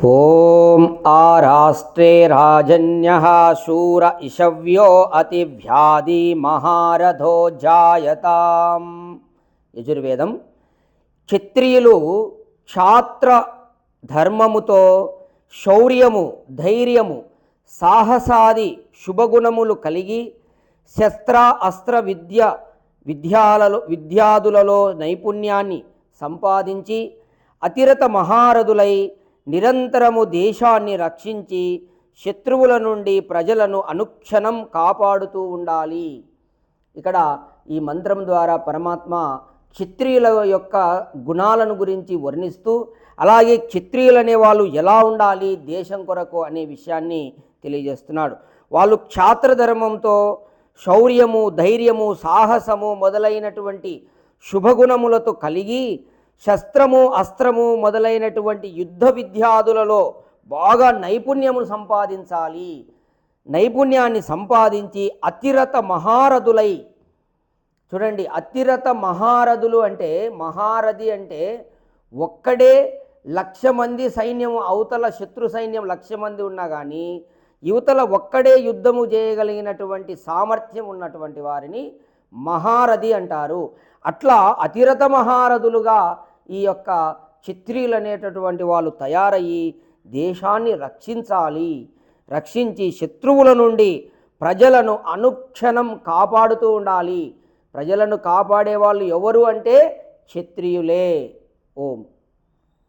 ॐ आराष्ट्रे राजन्यः शूर इषव्यो अतिव्याधि మహారథో జాయతాం యజుర్వేదం క్షత్రియులు క్షాత్ర ధర్మముతో శౌర్యము ధైర్యము సాహసాది శుభగుణములు కలిగి శస్త్ర అస్త్ర విద్య విద్యాలలో విద్యాదులలో నైపుణ్యాన్ని సంపాదించి అతిరత మహారథులై నిరంతరము దేశాన్ని రక్షించి శత్రువుల నుండి ప్రజలను అనుక్షణం కాపాడుతూ ఉండాలి. ఇక్కడ ఈ మంత్రం ద్వారా పరమాత్మ క్షత్రియుల యొక్క గుణాలను గురించి వర్ణిస్తూ అలాగే క్షత్రియులు వాళ్ళు ఎలా ఉండాలి దేశం కొరకు అనే విషయాన్ని తెలియజేస్తున్నాడు. వాళ్ళు క్షాత్రధర్మంతో శౌర్యము ధైర్యము సాహసము మొదలైనటువంటి శుభగుణములతో కలిగి శస్త్రము అస్త్రము మొదలైనటువంటి యుద్ధ విద్యాదులలో బాగా నైపుణ్యము సంపాదించాలి. నైపుణ్యాన్ని సంపాదించి అతిరత మహారథులై చూడండి అతిరత మహారథులు అంటే మహారథి అంటే ఒక్కడే లక్ష మంది సైన్యం అవతల శత్రు సైన్యం లక్ష మంది ఉన్నా కానీ యువతల ఒక్కడే యుద్ధము చేయగలిగినటువంటి సామర్థ్యం ఉన్నటువంటి వారిని మహారథి అంటారు. అట్లా అతిరత మహారథులుగా ఈ యొక్క క్షత్రియులు అనేటటువంటి వాళ్ళు తయారయ్యి దేశాన్ని రక్షించాలి. రక్షించి శత్రువుల నుండి ప్రజలను అనుక్షణం కాపాడుతూ ఉండాలి. ప్రజలను కాపాడే వాళ్ళు ఎవరు అంటే క్షత్రియులే. ఓం.